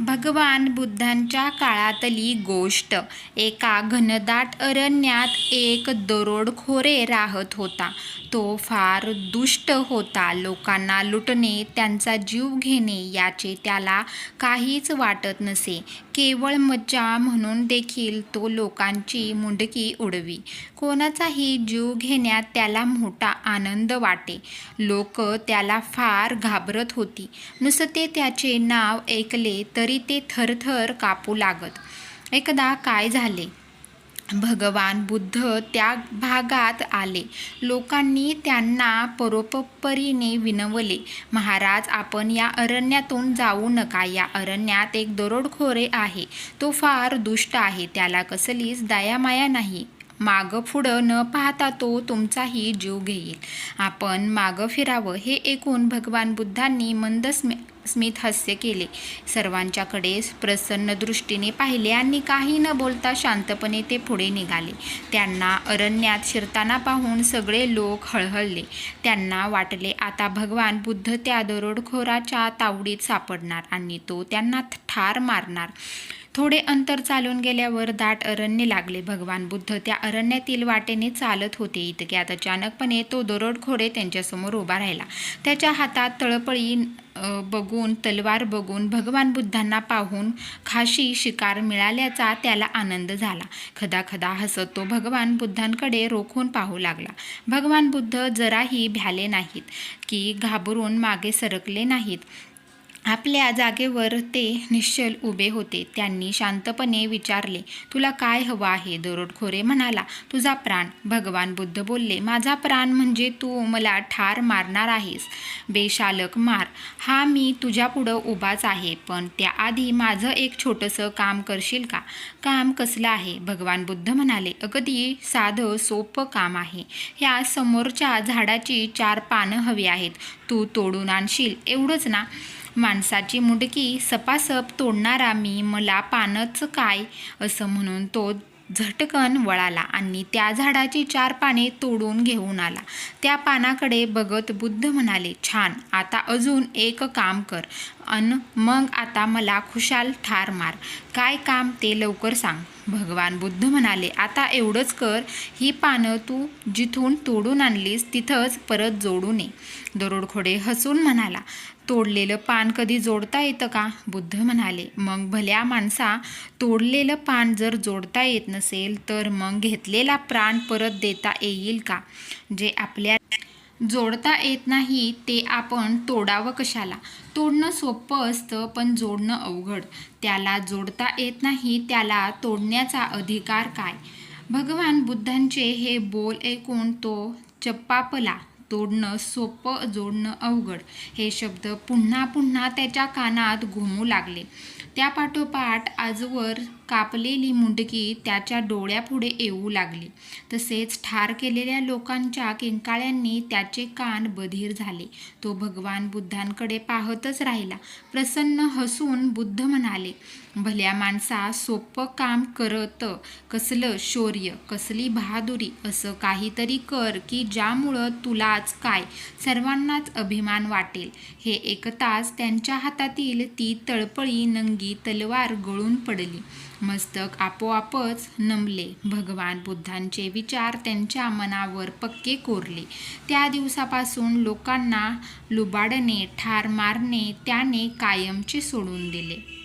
भगवान बुद्धांच्या काळातली गोष्ट. एका घनदाट अरण्यात एक दरोडखोरे राहत होता. तो फार दुष्ट होता. लोकांना लुटणे त्यांचा जीव घेणे याचे त्याला काहीच वाटत नसे. केवळ मज्जा म्हणून देखील तो लोकांची मुंडकी उडवी. कोणाचाही जीव घेण्यात त्याला मोठा आनंद वाटे. लोक त्याला फार घाबरत होती. नुसते त्याचे नाव ऐकले तर तरी ते थरथर कापू लागत. एकदा काय झाले? भगवान बुद्ध त्या भागात आले. लोकांनी त्यांना परोपरीने विनवले महाराज आपण या अरण्यातून जाऊ नका. या अरण्यात एक दरोडखोरे आहे. तो फार दुष्ट आहे. त्याला कसलीच दयामाया नाही. मागं पुढं न पाहता तो तुमचाही जीव घेईल. आपण मागं फिरावं हे ऐकून भगवान बुद्धांनी मंद स्मि स्मित हास्य केले. सर्वांच्याकडे प्रसन्न दृष्टीने पाहिले आणि काही न बोलता शांतपणे ते पुढे निघाले. त्यांना अरण्यात शिरताना पाहून सगळे लोक हळहळले. त्यांना वाटले आता भगवान बुद्ध त्या दरोडखोराच्या तावडीत सापडणार आणि तो त्यांना ठार मारणार. थोडे अंतर चालून गेल्यावर दाट अरण्य लागले. भगवान बुद्ध त्या अरण्यातील वाटेने चालत होते इतक्यात अचानकपणे तो दरोडखोरे त्यांच्यासमोर उभा राहिला. त्याच्या हातात तळपळी बघून तलवार बघून भगवान बुद्धांना पाहून खाशी शिकार मिळाल्याचा त्याला आनंद झाला. खदा खदा हसत तो भगवान बुद्धांकडे रोखून पाहू लागला. भगवान बुद्ध जराही भ्याले नाहीत की घाबरून मागे सरकले नाहीत. आपल्या जागेवर ते निश्चल उभे होते. त्यांनी शांतपणे विचारले तुला काय हवं आहे? दरोडखोरे म्हणाला तुझा प्राण. भगवान बुद्ध बोलले माझा प्राण म्हणजे तू मला ठार मारणार आहेस. बेशालक मार. हा मी तुझ्यापुढं उभाच आहे पण त्याआधी माझं एक छोटंसं काम करशील का? काम कसलं आहे? भगवान बुद्ध म्हणाले अगदी साधं सोपं काम आहे. ह्या समोरच्या झाडाची चार पानं हवी आहेत. तू तोडून आणशील. एवढंच ना? माणसाची मुडकी सपासप तोडणारा मी मला पानच काय? असं म्हणून तो झटकन वळाला आणि त्या झाडाची चार पाने तोडून घेऊन आला. त्या पानाकडे बघत बुद्ध म्हणाले छान आता अजून एक काम कर. अन मग आता मला खुशाल ठार मार. काय काम ते लवकर सांग. भगवान बुद्ध म्हणाले आता एवढंच कर. ही पानं तू जिथून तोडून आणलीस तिथंच परत जोडू नये. दरोडखोडे हसून म्हणाला तोडलेलं पान कधी जोडता येतं का? बुद्ध म्हणाले मग भल्या माणसा तोडलेलं पान जर जोडता येत नसेल तर मग घेतलेला प्राण परत देता येईल का? जे आपल्या जोडता येत नाही ते आपण तोडावं कशाला? तोडणं सोपं असतं पण जोडणं अवघड. त्याला जोडता येत नाही त्याला तोडण्याचा अधिकार काय? भगवान बुद्धांचे हे बोल ऐकून तो चप्पापला तोडणं सोपं जोडणं अवघड. हे शब्द पुन्हा पुन्हा त्याच्या कानात घुमू लागले. त्यापाठोपाठ आजवर कापलेली मुंडकी त्याच्या डोळ्यापुढे येऊ लागली. तसेच ठार केलेल्या लोकांच्या किंकाळ्यांनी त्याचे कान बधीर झाले. तो भगवान बुद्धांकडे पाहतच राहिला. प्रसन्न हसून बुद्ध म्हणाले भल्या माणसा सोपं काम करत कसलं शौर्य कसली बहादुरी असं काहीतरी कर की ज्यामुळं तुला तुलाच काय? सर्वांनाच अभिमान वाटेल. हे एकताच त्यांच्या हातातील ती तळपळी नंगी तलवार गळून पडली. मस्तक आपोआपच नमले. भगवान बुद्धांचे विचार त्यांच्या मनावर पक्के कोरले. त्या दिवसापासून लोकांना लुबाडणे ठार मारणे त्याने कायमचे सोडून दिले.